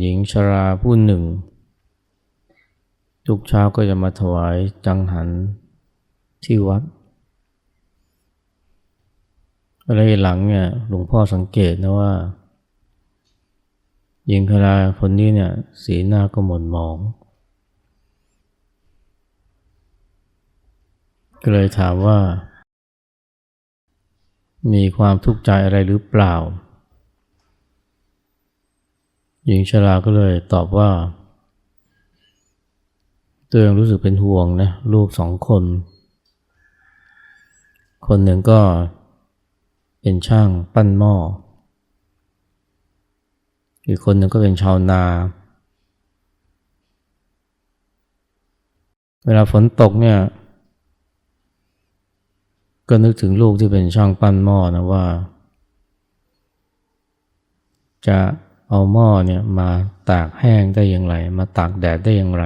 หญิงชราผู้หนึ่ง ทุกเช้าก็จะมาถวายจังหันที่วัดอะไรหลังเนี่ยหลวงพ่อสังเกตนะว่า หญิงชราคนนี้เนี่ยสีหน้าก็หม่นหมอง ก็เลยถามว่า มีความทุกข์ใจอะไรหรือเปล่า หญิงชราก็เลยตอบว่า ตัวเองรู้สึกเป็นห่วงนะลูกสองคน คนหนึ่งก็เป็นช่างปั้นหม้อ อีกคนหนึ่งก็เป็นชาวนา เวลาฝนตกเนี่ยก็นึกถึงลูกที่เป็นช่างปั้นหม้อนะว่า จะ เอาหม้อเนี่ยมาตากแห้งได้อย่างไร มาตากแดดได้อย่างไร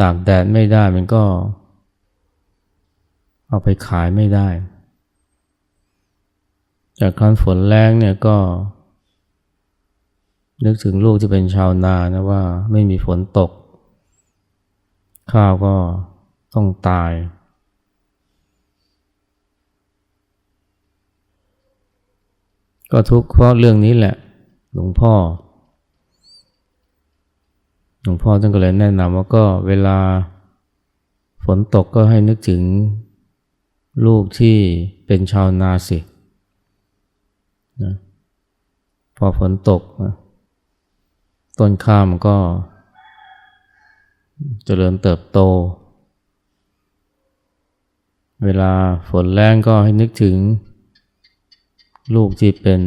ตากแดดไม่ได้มันก็ เอาไปขายไม่ได้ จากครั้นฝนแรงเนี่ยก็ นึกถึงลูกที่เป็นชาวนานะว่าไม่มีฝนตก ข้าวก็ต้องตาย ก็ทุกข์เพราะเรื่องนี้แหละ หลวงพ่อ หลวงพ่อท่านก็เลยแนะนำว่าก็เวลาฝนตกก็ให้นึกถึงลูกที่เป็นชาวนาสินะพอฝนตกนะต้นข้าวมันก็เจริญเติบโต เวลาฝนแรงก็ให้นึกถึง ลูกที่เป็น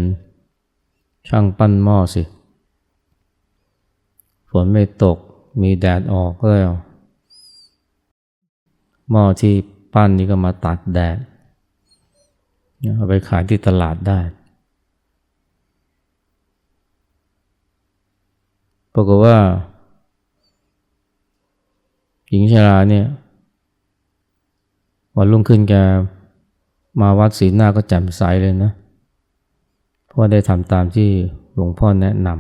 ช่างปั้นหม้อสิ ฝนไม่ตกมีแดดออกก็แล้วหม้อที่ปั้นนี่ก็มาตากแดดเอาไปขายที่ตลาดได้ปรากฏว่า หญิงชราเนี่ยวันรุ่งขึ้นแกมาวัดศีลหน้าก็แจ่มใสเลยนะเพราะได้ทำตามที่หลวงพ่อแนะนำ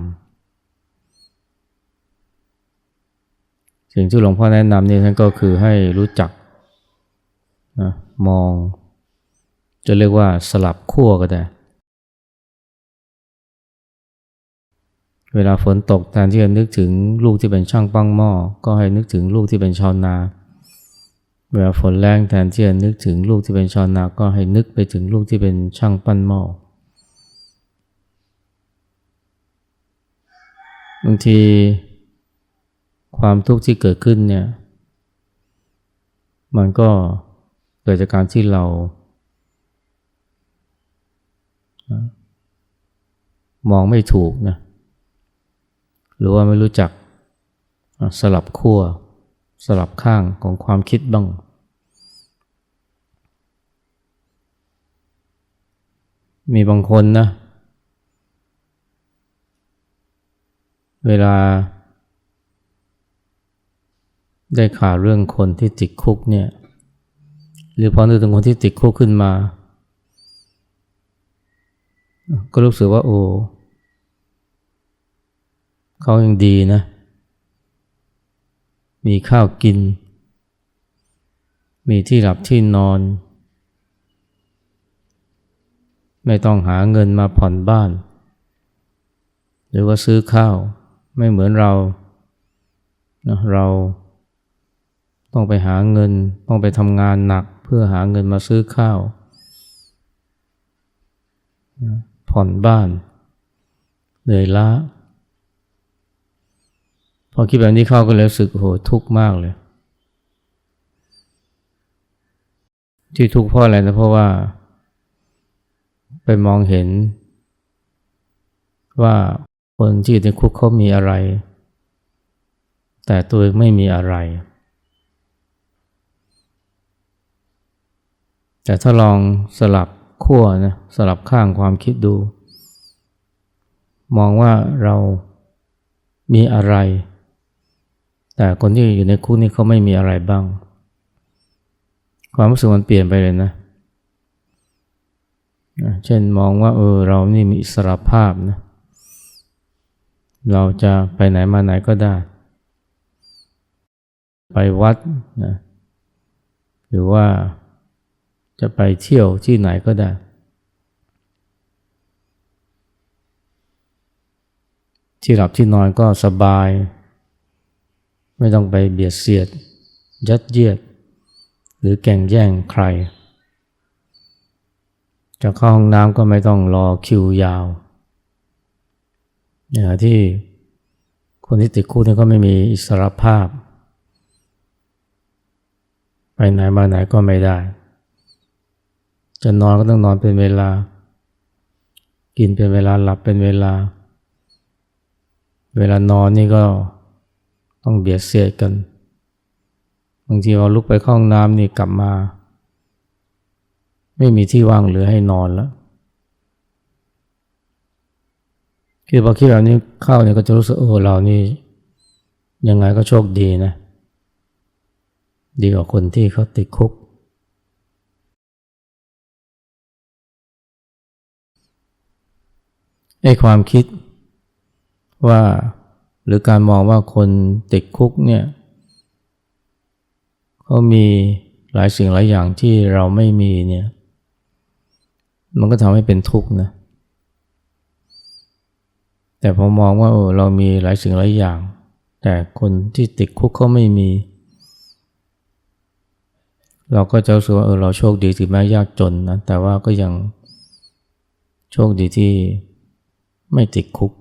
สิ่งที่หลวงพ่อแนะนำนี่ท่านก็คือให้รู้จักนะมอง จะเรียกว่าสลับขั้วก็ได้ เวลาฝนตกแทนที่จะนึกถึงลูกที่เป็นช่างปั้งหม้อ ก็ให้นึกถึงลูกที่เป็นชาวนา เวลาฝนแรงแทนที่จะนึกถึงลูกที่เป็นชาวนา ก็ให้นึกไปถึงลูกที่เป็นช่างปั้นหม้อ บางทีความทุกข์ที่เกิดขึ้นเนี่ย มันก็เกิดจากการที่เรา มองไม่ถูกนะหรือว่าไม่รู้จักสลับขั้วสลับข้างของความคิดบ้าง มีบางคนนะ เวลา ได้ข่าวเรื่องคนที่ติดคุกเนี่ย หรือพอนึกถึงคนที่ติดคุกขึ้นมา ก็รู้สึกว่าโอ้เขายังดีนะ มีข้าวกิน มีที่หลับที่นอน ไม่ต้องหาเงินมาผ่อนบ้าน หรือว่าซื้อข้าว ไม่เหมือนเรานะเราต้องไปหาเงิน ต้องไปทำงานหนักเพื่อหาเงินมาซื้อข้าวผ่อนบ้านเหนื่อยล้าพอคิดแบบนี้เข้าก็เลยรู้สึกโหทุกข์มากเลย ที่ทุกข์เพราะอะไรนะเพราะว่า ไปมองเห็นว่า คนที่อยู่ในคุกเขามีอะไร แต่ตัวเองไม่มีอะไร แต่ถ้าลองสลับขั้วนะสลับข้างความคิดดู มองว่าเรามีอะไร แต่คนที่อยู่ในคุกนี่เขาไม่มีอะไรบ้าง ความรู้สึกมันเปลี่ยนไปเลยนะ เช่นมองว่าเออเรานี่มีอิสรภาพนะ เราจะไปไหนมาไหนก็ได้ ไปวัดนะหรือว่าจะไปเที่ยวที่ไหนก็ได้ ที่หลับที่นอนก็สบาย ไม่ต้องไปเบียดเสียด ยัดเยียด หรือแก่งแย่งใคร จะเข้าห้องน้ำก็ไม่ต้องรอคิวยาว อย่างที่คนที่ติดคุกนี่ก็ไม่มีอิสรภาพ ไปไหนมาไหนก็ไม่ได้ จะนอนก็ต้องนอนเป็นเวลา กินเป็นเวลาหลับเป็นเวลา เวลานอนนี่ก็ต้องเบียดเสียดกัน บางทีเราลุกไปเข้าห้องน้ำนี่กลับมา ไม่มีที่ว่างเหลือให้นอนแล้ว คือพอคิดแบบนี้เข้าเนี่ยก็จะรู้สึกโอ้เรานี่ยังไงก็โชคดีนะ ดีกว่าคนที่เขาติดคุก ไอ้ความคิดว่าหรือการมองว่าคนติดคุกเนี่ยเขามีหลายสิ่งหลายอย่างที่เราไม่มีเนี่ย มันก็ทำให้เป็นทุกข์นะ แต่พอมองว่าเออเรามีหลายสิ่งหลายอย่าง แต่คนที่ติดคุกเขาไม่มี เราก็จะรู้สึกว่าเออเราโชคดีถึงแม้ยากจนนะแต่ว่าก็ยังโชคดีที่ไม่ติดคุก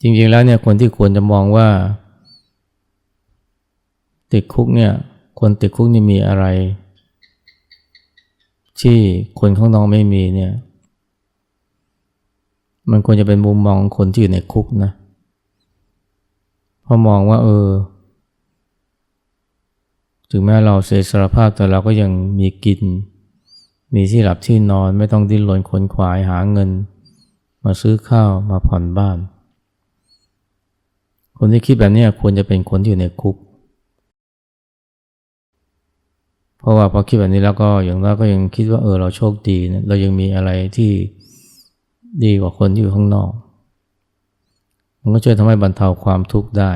จริงๆแล้วเนี่ยคนที่ควรจะมองว่า ติดคุกเนี่ยคนติดคุกนี่มีอะไร ที่คนข้างนอกไม่มีเนี่ย มันควรจะเป็นมุมมองคนที่อยู่ในคุกนะเพราะมองว่า เออ ถึงแม้เราเสียสารภาพแต่เราก็ยังมีกิน มีที่หลับที่นอนไม่ต้องดิ้นรนขนขวายหาเงิน มาซื้อข้าวมาผ่อนบ้าน คนที่คิดแบบนี้ควรจะเป็นคนที่อยู่ในคุก เพราะว่าพอคิดแบบนี้แล้วก็อย่างน้อยก็ยังคิดว่าเออเราโชคดีนะเรายังมีอะไรที่ ดีกว่าคนที่อยู่ข้างนอก มันก็ช่วยทำให้บรรเทาความทุกข์ได้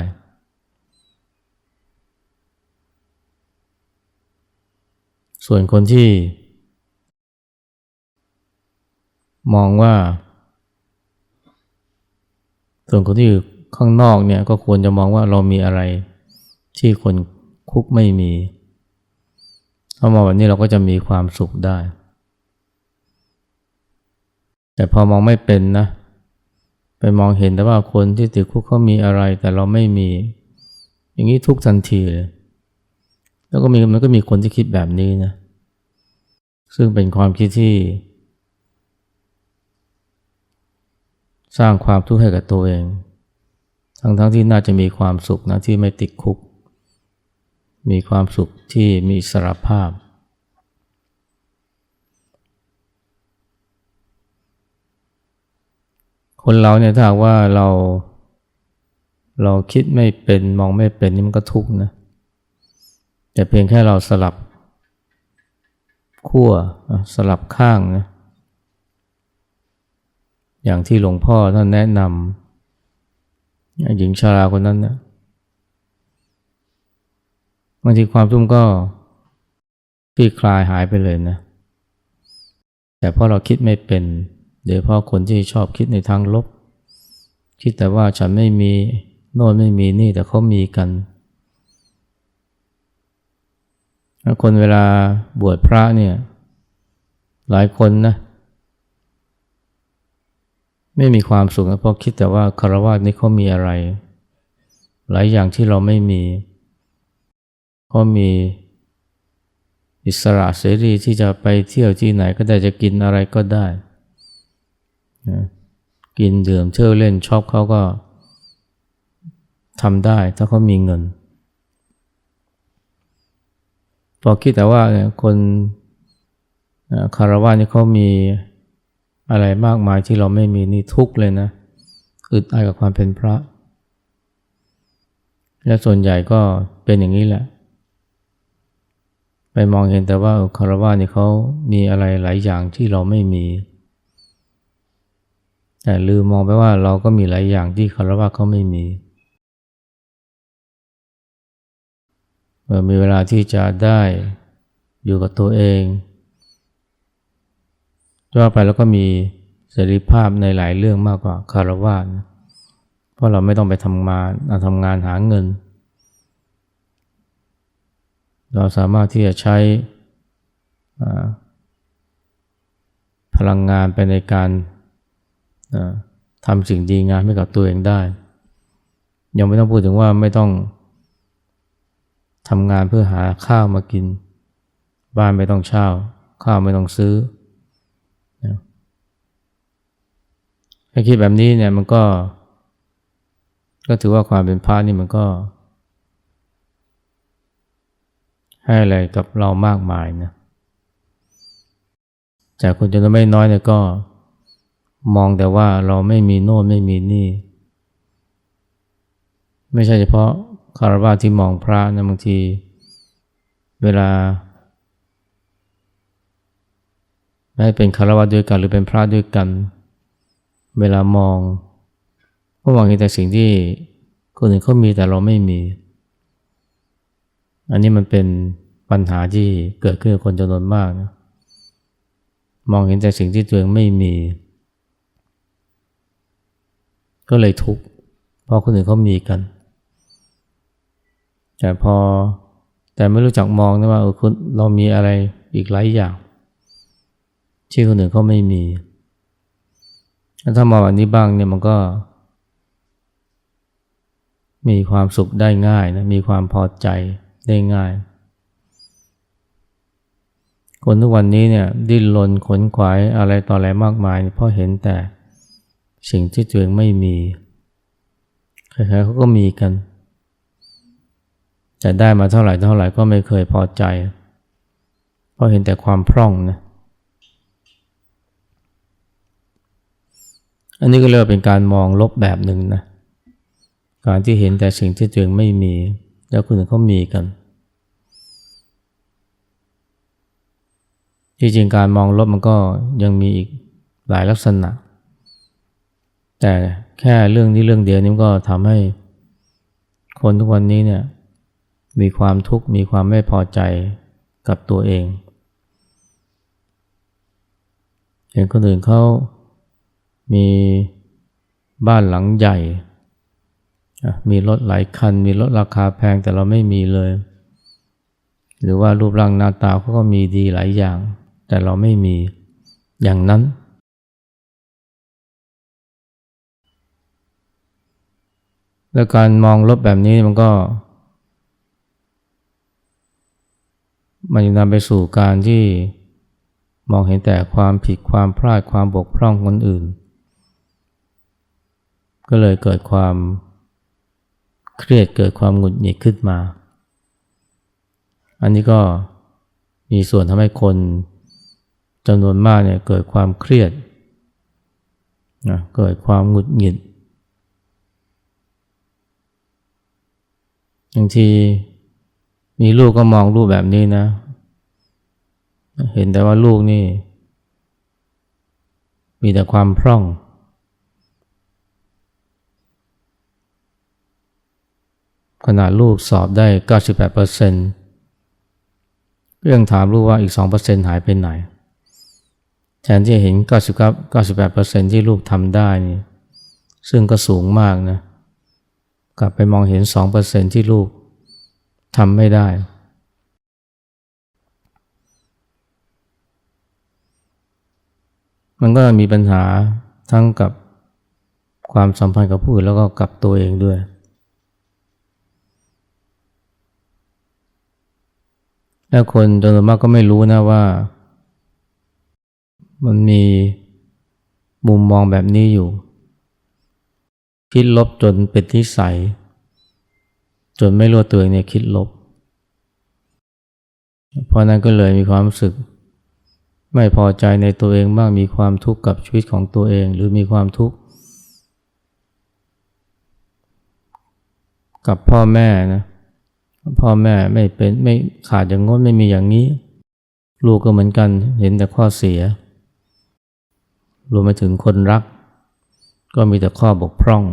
ส่วนคนที่ มองว่า ส่วนคนที่อยู่ข้างนอกเนี่ยก็ควรจะมองว่าเรามีอะไรที่คนคุกไม่มีถ้ามองแบบนี้เราก็จะมีความสุขได้ แต่พอมองไม่เป็นนะ ไปมองเห็นแต่ว่าคนที่ติดคุกเขามีอะไร แต่เราไม่มี อย่างนี้ทุกทันทีเลย แล้วก็มีมันก็มีคนที่คิดแบบนี้นะ ซึ่งเป็นความคิดที่ สร้างความทุกข์ให้กับตัวเอง ทั้งๆทที่น่าจะมีความสุขนะที่ไม่ติดคุก มีความสุขที่มีอิสรภาพ คนเราเนี่ยถ้าว่าเรา เราคิดไม่เป็นมองไม่เป็นนี่มันก็ทุกข์นะแต่เพียงแค่เราสลับขั้วสลับข้างนะอย่างที่หลวงพ่อท่านแนะนำหญิงชาราคนนั้นนะบางทีความทุกข์ก็คลี่คลายหายไปเลยนะ แต่เพราะเราคิดไม่เป็น โดยเพราะคนที่ชอบคิดในทางลบ คิดแต่ว่าฉันไม่มีโน่นไม่มีนี่แต่เขามีกันคนเวลาบวชพระเนี่ย หลายคนนะ ไม่มีความสุขนะเพราะคิดแต่ว่าคารวะนี่เขามีอะไร หลายอย่างที่เราไม่มีเขามีอิสระเสรีที่จะไปเที่ยวที่ไหนก็ได้จะกินอะไรก็ได้ กินดื่มเที่ยวเล่นชอบเขาก็ทำได้ถ้าเขามีเงิน พอคิดแต่ว่าคนคารวะนี่เขามีอะไรมากมายที่เราไม่มีนี่ทุกเลยนะอึดอัดกับความเป็นพระ และส่วนใหญ่ก็เป็นอย่างนี้แหละ ไปมองเห็นแต่ว่าคารวะนี่เขามีอะไรหลายอย่างที่เราไม่มี แต่ลืมมองไปว่าเราก็มีหลายอย่างที่คารวะเขาไม่มีเมื่อมีเวลาที่จะได้อยู่กับตัวเองว่าไปแล้วก็มีเสรีภาพในหลายเรื่องมากกว่าคารวะนะเพราะเราไม่ต้องไปทำงานทำงานหาเงิน เราสามารถที่จะใช้พลังงานไปในการ ทำสิ่งดีงามให้กับตัวเองได้ ยังไม่ต้องพูดถึงว่าไม่ต้องทำงานเพื่อหาข้าวมากิน บ้านไม่ต้องเช่า ข้าวไม่ต้องซื้อถ้าคิดแบบนี้เนี่ยมันก็ ก็ถือว่าความเป็นพระนี่มันก็ ให้อะไรกับเรามากมายนะจากคนจำนวนไม่น้อยเนี่ยก็ มองแต่ว่าเราไม่มีโน่นไม่มีนี่ ไม่ใช่เฉพาะคารวะที่มองพระนะบางที เวลาไม่เป็นคารวะด้วยกันหรือเป็นพระด้วยกัน เวลามองก็มองเห็นแต่สิ่งที่คนอื่นเขามีแต่เราไม่มี อันนี้มันเป็นปัญหาที่เกิดขึ้นกับคนจำนวนมากนะมองเห็นแต่สิ่งที่ตัวเองไม่มี ก็เลยทุกข์เพราะคนอื่นเขามีกัน แต่พอแต่ไม่รู้จักมองนะว่าเออคุณเรามีอะไรอีกหลายอย่าง ที่คนอื่นเขาไม่มี ถ้ามองแบบนี้บ้างเนี่ยมันก็ มีความสุขได้ง่ายนะมีความพอใจได้ง่าย คนทุกวันนี้เนี่ยดิ้นรนขนขวายอะไรต่ออะไรมากมาย เพราะเห็นแต่ สิ่งที่ตัวเองไม่มีใครๆเขาก็มีกัน แต่ได้มาเท่าไหร่เท่าไหร่ก็ไม่เคยพอใจ เพราะเห็นแต่ความพร่องนะอันนี้ก็เรียกว่าเป็นการมองลบแบบหนึ่งนะการที่เห็นแต่สิ่งที่ตัวเองไม่มี แล้วคนอื่นเขามีกันจริงๆการมองลบมันก็ยังมีอีกหลายลักษณะ แต่แค่เรื่องนี้เรื่องเดียวนี้ก็ทำให้คนทุกวันนี้เนี่ยมีความทุกข์มีความไม่พอใจกับตัวเอง เห็นคนอื่นเขามีบ้านหลังใหญ่ มีรถหลายคัน มีรถราคาแพงแต่เราไม่มีเลย หรือว่ารูปร่างหน้าตาเขาก็มีดีหลายอย่าง แต่เราไม่มีอย่างนั้น แล้วการมองลบแบบนี้มันก็ มันจะนำไปสู่การที่มองเห็นแต่ความผิดความพลาดความบกพร่องคนอื่น ก็เลยเกิดความเครียดเกิดความหงุดหงิดขึ้นมา อันนี้ก็มีส่วนทำให้คนจำนวนมากเนี่ยเกิดความเครียดนะเกิดความหงุดหงิด บางทีมีลูกก็มองลูกแบบนี้นะ เห็นแต่ว่าลูกนี่ มีแต่ความพร่อง ขนาดลูกสอบได้ 98%เรื่องถามลูกว่าอีก 2%หายไปไหน แทนที่จะเห็น 99 98%ที่ลูกทำได้นี่ซึ่งก็สูงมากนะ กลับไปมองเห็น 2%ที่ลูกทำไม่ได้ มันก็มีปัญหาทั้งกับความสัมพันธ์กับผู้อื่นแล้วก็กับตัวเองด้วย แล้วคนจำนวนมากก็ไม่รู้นะว่า มันมีมุมมองแบบนี้อยู่ คิดลบจนเป็นทิสัย จนไม่รู้ตัวเองเนี่ยคิดลบ เพราะนั้นก็เลยมีความรู้สึก ไม่พอใจในตัวเองบ้างมีความทุกข์กับชีวิตของตัวเอง หรือมีความทุกข์กับพ่อแม่นะพ่อแม่ไม่เป็นไม่ขาดอย่างงดไม่มีอย่างนี้ ลูกก็เหมือนกันเห็นแต่ข้อเสีย รวมไปถึงคนรัก ก็มีแต่ข้อบกพร่อง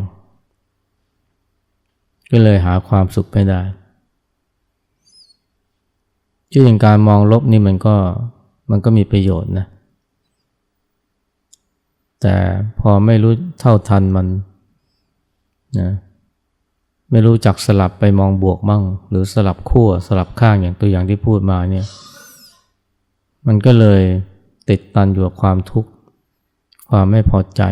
ก็เลยหาความสุขไม่ได้ที่อย่างการมองลบนี่มันก็มันก็มีประโยชน์นะ แต่พอไม่รู้เท่าทันมันนะไม่รู้จักสลับไปมองบวกมั่งหรือสลับขั้วสลับข้างอย่างตัวอย่างที่พูดมาเนี่ย มันก็เลยติดตันอยู่กับความทุกข์ ความไม่พอใจ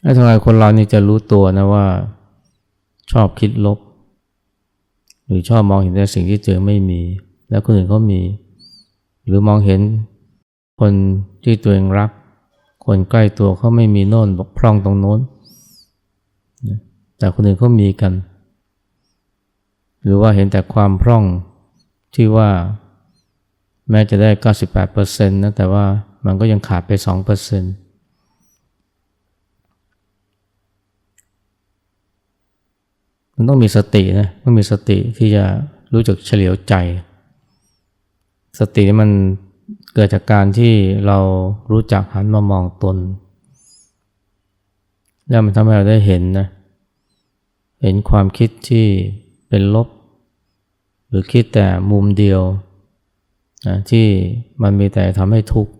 แล้วทำไมคนเรานี่จะรู้ตัวนะว่า ชอบคิดลบ หรือชอบมองเห็นแต่สิ่งที่ตัวเจอไม่มี แล้วคนอื่นเขามี หรือมองเห็นคนที่ตัวเองรัก คนใกล้ตัวเขาไม่มีโน่นบกพร่องตรงโน้น แต่คนอื่นเขามีกัน หรือว่าเห็นแต่ความพร่องที่ว่าแม้จะได้ 98%นะแต่ว่ามันก็ยังขาดไป 2% มันต้องมีสตินะต้องมีสติที่จะรู้จักเฉลียวใจ สตินี่มันเกิดจากการที่เรารู้จักหันมามองตน แล้วมันทำให้เราได้เห็นนะเห็นความคิดที่เป็นลบ หรือคิดแต่มุมเดียวนะที่มันมีแต่ทำให้ทุกข์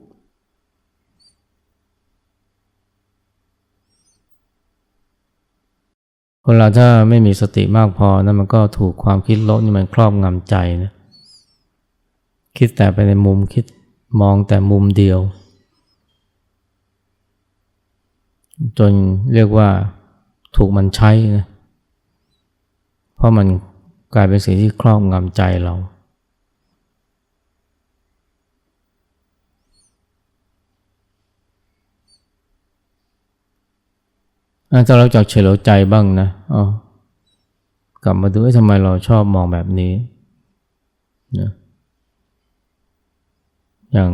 คนเราถ้าไม่มีสติมากพอนะมันก็ถูกความคิดลบนี่มันครอบงำใจนะคิดแต่ไปในมุมคิดมองแต่มุมเดียว จนเรียกว่าถูกมันใช้นะเพราะมันกลายเป็นสิ่งที่ครอบงำใจเรา ถ้าเราจากเฉลียวใจบ้างนะอ๋อกลับมาดูว่าทำไมเราชอบมองแบบนี้นะอย่าง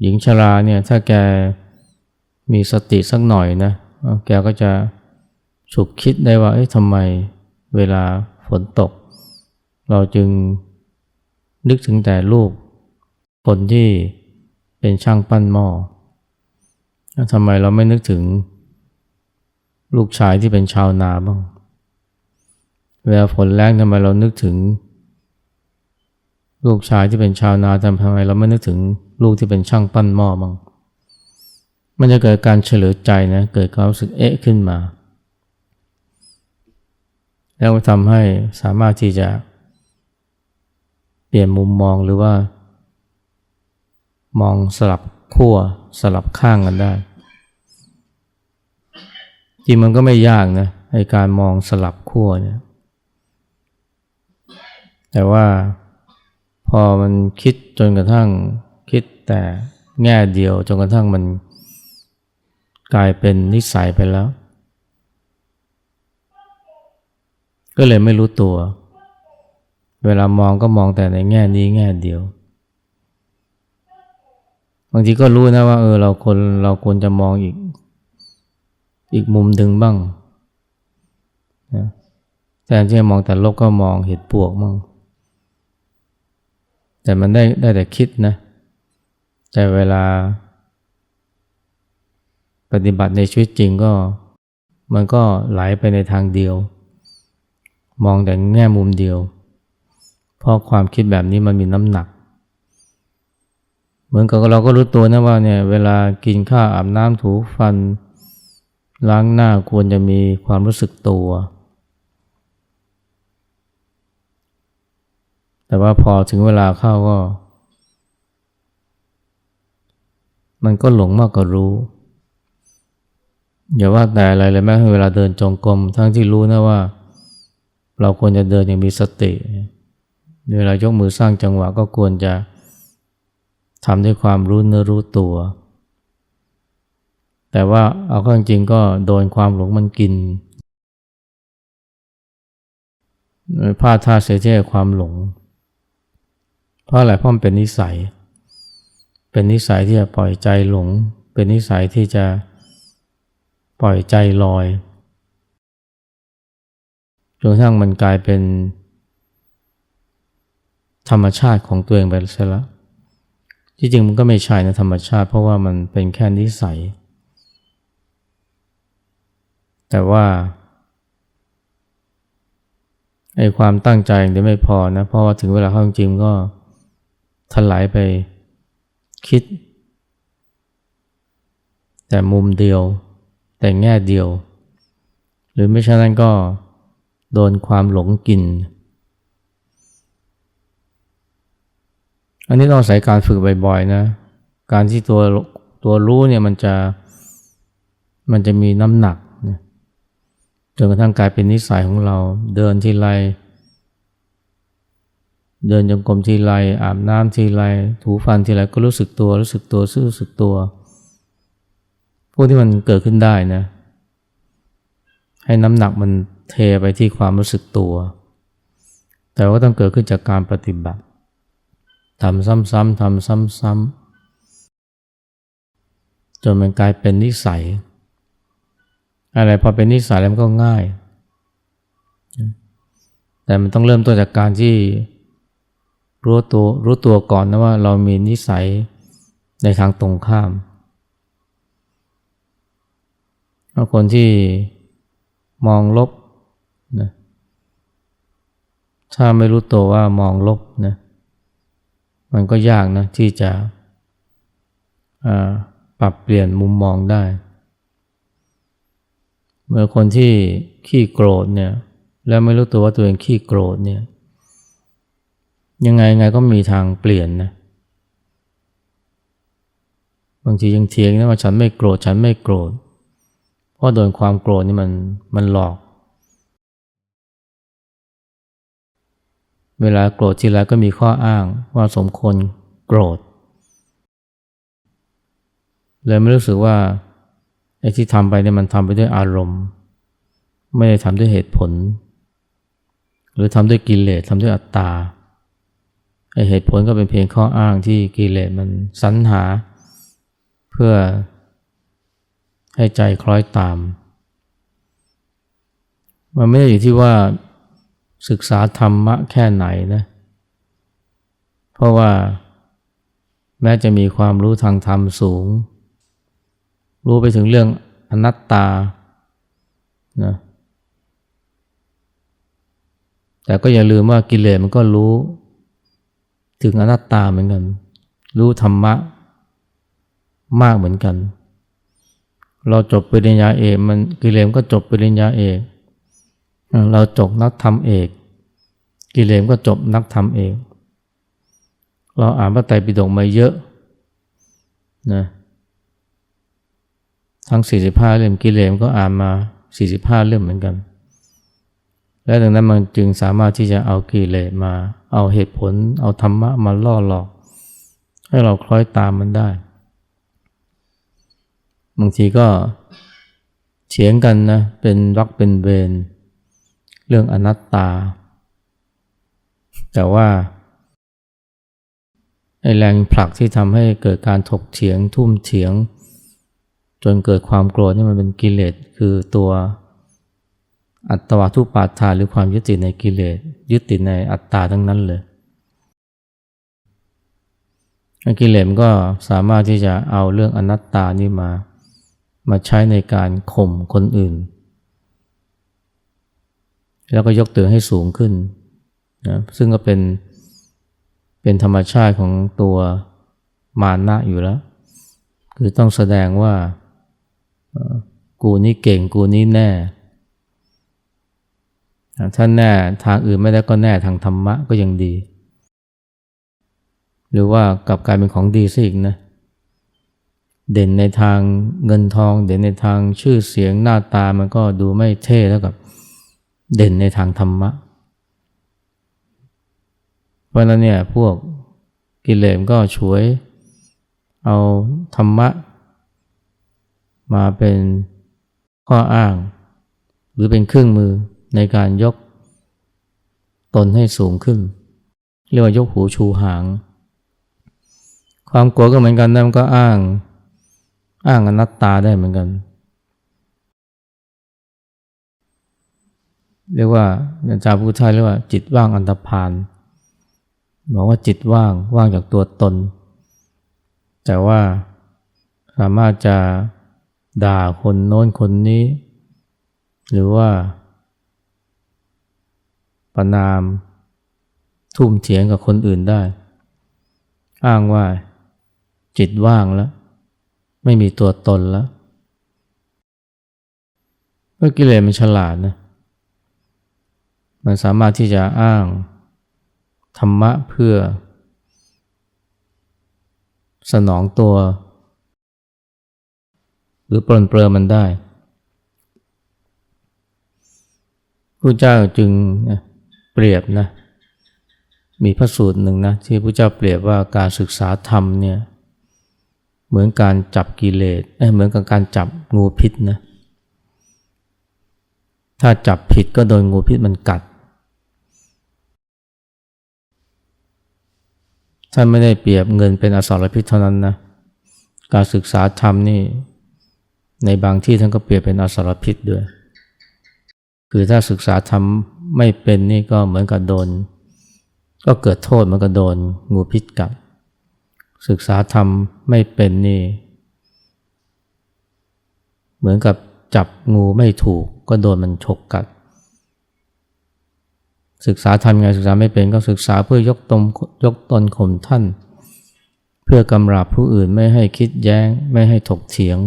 หญิงชราเนี่ยถ้าแกมีสติสักหน่อยนะแกก็จะฉุกคิดได้ว่าเอ๊ะทำไมเวลาฝนตก เราจึงนึกถึงแต่ลูกคนที่เป็นช่างปั้นหม้อทำไมเราไม่นึกถึง ลูกชายที่เป็นชาวนาบ้าง เวลาฝนแรงทำไมเรานึกถึง ลูกชายที่เป็นชาวนาทำไมเราไม่นึกถึงลูกที่เป็นช่างปั้นหม้อบ้าง มันจะเกิดการเฉลยใจนะ เกิดความรู้สึกเอ๊ะขึ้นมา แล้วทำให้สามารถที่จะเปลี่ยนมุมมองหรือว่า มองสลับขั้วสลับข้างกันได้ จริงมันก็ไม่ยากนะในการมองสลับขั้วเนี่ยแต่ว่าพอมันคิดจนกระทั่งคิดแต่แง่เดียวจนกระทั่งมันกลายเป็นนิสัยไปแล้ว ก็เลยไม่รู้ตัว เวลามองก็มองแต่ในแง่นี้แง่เดียว บางทีก็รู้นะว่าเออเราคนเราควรจะมองอีก อีกมุมดึงบ้างนะแทนที่จะมองแต่ลบก็มองเห็นปวกบ้างแต่มันได้ได้แต่คิดนะ แต่เวลา ปฏิบัติในชีวิตจริงก็ มันก็ไหลไปในทางเดียว มองแต่แง่มุมเดียว เพราะความคิดแบบนี้มันมีน้ำหนัก เหมือนกับเราก็รู้ตัวนะว่าเนี่ย เวลากินข้าวอาบน้ำถูฟัน ล้างหน้าควรจะมีความรู้สึกตัว แต่ว่าพอถึงเวลาเข้าก็ มันก็หลงมากกว่ารู้ อย่าว่าแต่อะไรเลยแม้เวลาเดินจงกรมทั้งที่รู้นะว่า เราควรจะเดินอย่างมีสติ เวลายกมือสร้างจังหวะก็ควรจะทำด้วยความรู้เนื้อรู้ตัว แต่ว่าเอาข้จริงก็โดนความหลงมันกินพลาดท่าเสียใจความหลง เพราะอะไรเพราะมันเป็นนิสัย เป็นนิสัยที่จะปล่อยใจหลง เป็นนิสัยที่จะปล่อยใจลอยจนกระทั่งมันกลายเป็น ธรรมชาติของตัวเองไปซะแล้วที่จริงมันก็ไม่ใช่นะธรรมชาติ เพราะว่ามันเป็นแค่นิสัย แต่ว่าไอ้ความตั้งใจเดี๋ยวไม่พอนะ เพราะว่าถึงเวลาเข้าจริงก็ถลายไปคิด แต่มุมเดียว แต่แง่เดียว หรือไม่ใช่นั้นก็โดนความหลงกิน อันนี้ต้องอาศัยการฝึกบ่อยๆนะ การที่ตัวตัวรู้เนี่ยมันจะมันจะมีน้ำหนัก จนกระทั่งกลายเป็นนิสัยของเราเดินทีไรเดินจงกรมทีไรอาบน้ำทีไรถูฟันทีไรก็รู้สึกตัวรู้สึกตัวรู้สึกตัว พวกที่มันเกิดขึ้นได้นะ ให้น้ำหนักมันเทไปที่ความรู้สึกตัว แต่ว่าต้องเกิดขึ้นจากการปฏิบัติทำซ้ำๆทำซ้ำๆจนมันกลายเป็นนิสัย อะไรพอเป็นนิสัยแล้วมันก็ง่าย แต่มันต้องเริ่มต้นจากการที่รู้ตัวรู้ตัวก่อนนะว่าเรามีนิสัยในทางตรงข้ามคนที่มองลบนะถ้าไม่รู้ตัวว่ามองลบนะมันก็ยากนะที่จะปรับเปลี่ยนมุมมองได้ เมื่อคนที่ขี้โกรธเนี่ย แล้วไม่รู้ตัวว่าตัวเองขี้โกรธเนี่ย ยังไงไงก็มีทางเปลี่ยนนะบางทียังเถียงนะว่าฉันไม่โกรธฉันไม่โกรธเพราะโดนความโกรธนี่มันมันหลอก เวลาโกรธทีไรก็มีข้ออ้างว่าสมควรโกรธเลยไม่รู้สึกว่า อ้ที่ทำไปเนี่ยมันทำไปด้วยอารมณ์ ไม่ได้ทำด้วยเหตุผล หรือทำด้วยกิเลสทำด้วยอัตตาไอเหตุผลก็เป็นเพียงข้ออ้างที่กิเลสมันสรรหา เพื่อให้ใจคล้อยตาม มันไม่ได้อยู่ที่ว่าศึกษาธรรมะแค่ไหนนะ เพราะว่าแม้จะมีความรู้ทางธรรมสูง รู้ไปถึงเรื่องอนัตตานะแต่ก็อย่าลืมว่ากิเลสมันก็รู้ ถึงอนัตตาเหมือนกัน รู้ธรรมะมากเหมือนกัน เราจบปริญญาเอกมันกิเลสก็จบปริญญาเอกเราจบนักธรรมเอก กิเลสก็จบนักธรรมเอก เราอ่านพระไตรปิฎกมาเยอะนะ ทั้ง 45 เล่มกิเลสก็อ่านมา 45 เล่มเหมือนกัน และดังนั้นมันจึงสามารถที่จะเอากิเลสมา เอาเหตุผล เอาธรรมะมาล่อหลอก ให้เราคล้อยตามมันได้ บางทีก็เฉียงกันนะ เป็นรักเป็นเวรเรื่องอนัตตา แต่ว่าไอแรงผลักที่ทำให้เกิดการถกเถียงทุ่มเถียง จนเกิดความโกรธนี่มันเป็นกิเลสคือตัวอัตวาทุปาทานหรือความยึดติดในกิเลสยึดติดในอัตตาทั้งนั้นเลยกิเลสก็สามารถที่จะเอาเรื่องอนัตตานี่มา มาใช้ในการข่มคนอื่น แล้วก็ยกตัวให้สูงขึ้นนะซึ่งก็เป็นเป็นธรรมชาติของตัวมานะอยู่แล้ว คือต้องแสดงว่า กูนี่เก่งกูนี่แน่ ถ้าแน่ทางอื่นไม่ได้ก็แน่ทางธรรมะก็ยังดี หรือว่ากลับกลายเป็นของดีซะอีกนะเด่นในทางเงินทอง เด่นในทางชื่อเสียงหน้าตามันก็ดูไม่เท่เท่ากับเด่นในทางธรรมะ เพราะนั้นเนี่ยพวกกิเลสก็ช่วยเอาธรรมะ มาเป็นข้ออ้าง หรือเป็นเครื่องมือในการยกตนให้สูงขึ้น เรียกว่ายกหูชูหาง ความกลัวก็เหมือนกันนะมันก็อ้าง อ้างอนัตตาได้เหมือนกัน เรียกว่าอาจารย์พุทธาเรียกว่าจิตว่างอันตรพานบอกว่าจิตว่างว่างจากตัวตน แต่ว่าสามารถจะ ด่าคนโน้นคนนี้ หรือว่าประนามทุ่มเถียงกับคนอื่นได้ อ้างว่าจิตว่างแล้ว ไม่มีตัวตนแล้วเมื่อกิเลสมันฉลาดนะมันสามารถที่จะอ้างธรรมะเพื่อสนองตัว หรือปลนเปลือมันได้พระเจ้าจึงเปรียบนะมีพระสูตรหนึ่งนะที่พระเจ้าเปรียบว่าการศึกษาธรรมเนี่ยเหมือนการจับกิเลสเเหมือนกับการจับงูพิษนะถ้าจับผิดก็โดนงูพิษมันกัด ท่านไม่ได้เปรียบเงินเป็นอสรพิษเท่านั้นนะ การศึกษาธรรมนี่ ในบางที่ท่านก็เปรียบเป็นอสรพิษด้วย คือถ้าศึกษาธรรมไม่เป็นนี่ก็เหมือนกับโดน ก็เกิดโทษเหมือนกับโดนงูพิษกัด ศึกษาธรรมไม่เป็นนี่ เหมือนกับจับงูไม่ถูกก็โดนมันฉกกัด ศึกษาทำไงศึกษาไม่เป็นก็ศึกษาเพื่อยกตนยกตนข่มท่าน เพื่อกำราบผู้อื่นไม่ให้คิดแย้ง ไม่ให้ถกเถียง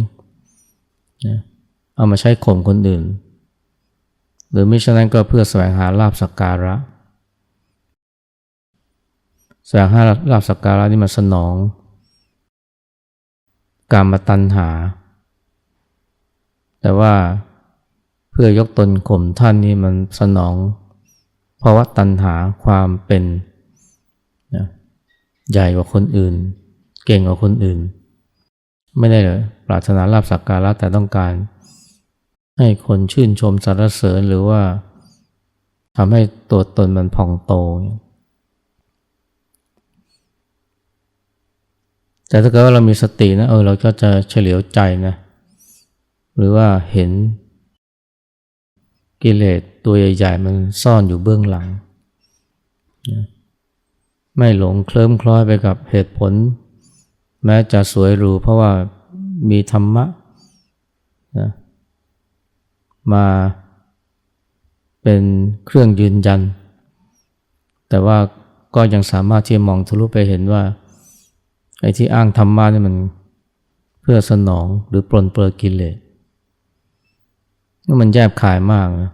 เอามาใช้ข่มคนอื่น หรือมิฉะนั้นก็เพื่อแสวงหาลาบสักการะ แสวงหาลาบสักการะนี่มาสนอง การมาตัณหา แต่ว่าเพื่อยกตนข่มท่านนี่มันสนองภาวะตัณหาความเป็นนะใหญ่กว่าคนอื่น เก่งกว่าคนอื่น ไม่ได้เลยปรารถนาลาบสักการะแต่ต้องการ ให้คนชื่นชมสรรเสริญหรือว่าทำให้ตัวตนมันพองโต แต่ถ้าเกิดว่าเรามีสตินะเออเราก็จะเฉลียวใจนะ หรือว่าเห็นกิเลสตัวใหญ่ๆมันซ่อนอยู่เบื้องหลัง ไม่หลงเคลิ้มคล้อยไปกับเหตุผล แม้จะสวยหรูเพราะว่ามีธรรมะนะ มาเป็นเครื่องยืนยัน แต่ว่าก็ยังสามารถที่จะมองทะลุไปเห็นว่าไอ้ที่อ้างธรรมะนี่มันเพื่อสนองหรือปลนเปลือกิเลสมันแยบขายมากนะ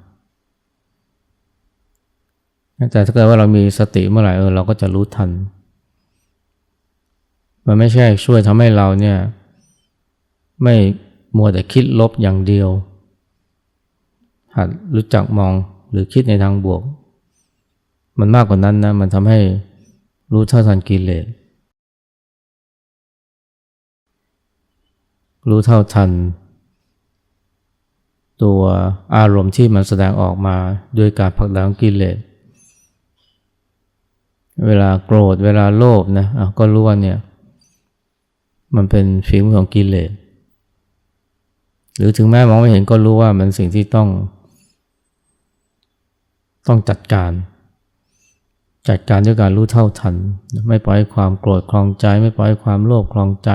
แต่ถ้าเกิดว่าเรามีสติเมื่อไหร่เออเราก็จะรู้ทัน มันไม่ใช่ช่วยทำให้เราเนี่ย ไม่มัวแต่คิดลบอย่างเดียว หัดรู้จักมองหรือคิดในทางบวก มันมากกว่านั้นนะ มันทำให้รู้เท่าทันกิเลส รู้เท่าทัน ตัวอารมณ์ที่มันแสดงออกมาด้วยการผลักดันกิเลส เวลาโกรธ เวลาโลภนะะก็รู้ว่าเนี่ยมันเป็นฝีมือของกิเลส หรือถึงแม้มองไม่เห็นก็รู้ว่ามันสิ่งที่ต้อง ต้องจัดการ จัดการด้วยการรู้เท่าทัน ไม่ปล่อยความโกรธคลองใจ ไม่ปล่อยความโลภคลองใจ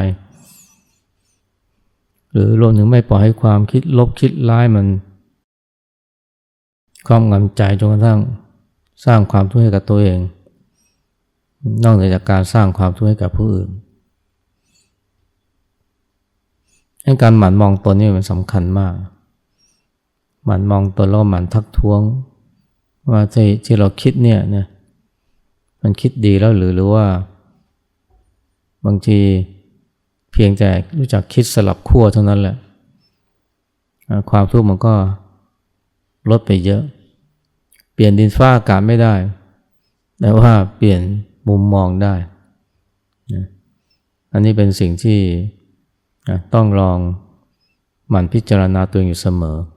หรือรวมถึงไม่ปล่อยให้ความคิดลบคิดร้ายมันความงำใจจนกระทั่งสร้างความทุกข์ให้กับตัวเอง นอกจากการสร้างความทุกข์ให้กับผู้อื่นให้การหมั่นมองตนนี่มันสำคัญมาก หมั่นมองตนแล้วหมั่นทักท้วง ว่าที่ที่เราคิดเนี่ยนี่ยมันคิดดีแล้วหรือหรือว่า บางทีเพียงแต่รู้จักคิดสลับขั้วเท่านั้นแหละ ความทุกข์มันก็ลดไปเยอะ เปลี่ยนดินฟ้าอากาศไม่ได้ แต่ว่าเปลี่ยนมุมมองได้อันนี้เป็นสิ่งที่ต้องลองหมั่นพิจารณาตัวเองอยู่เสมอ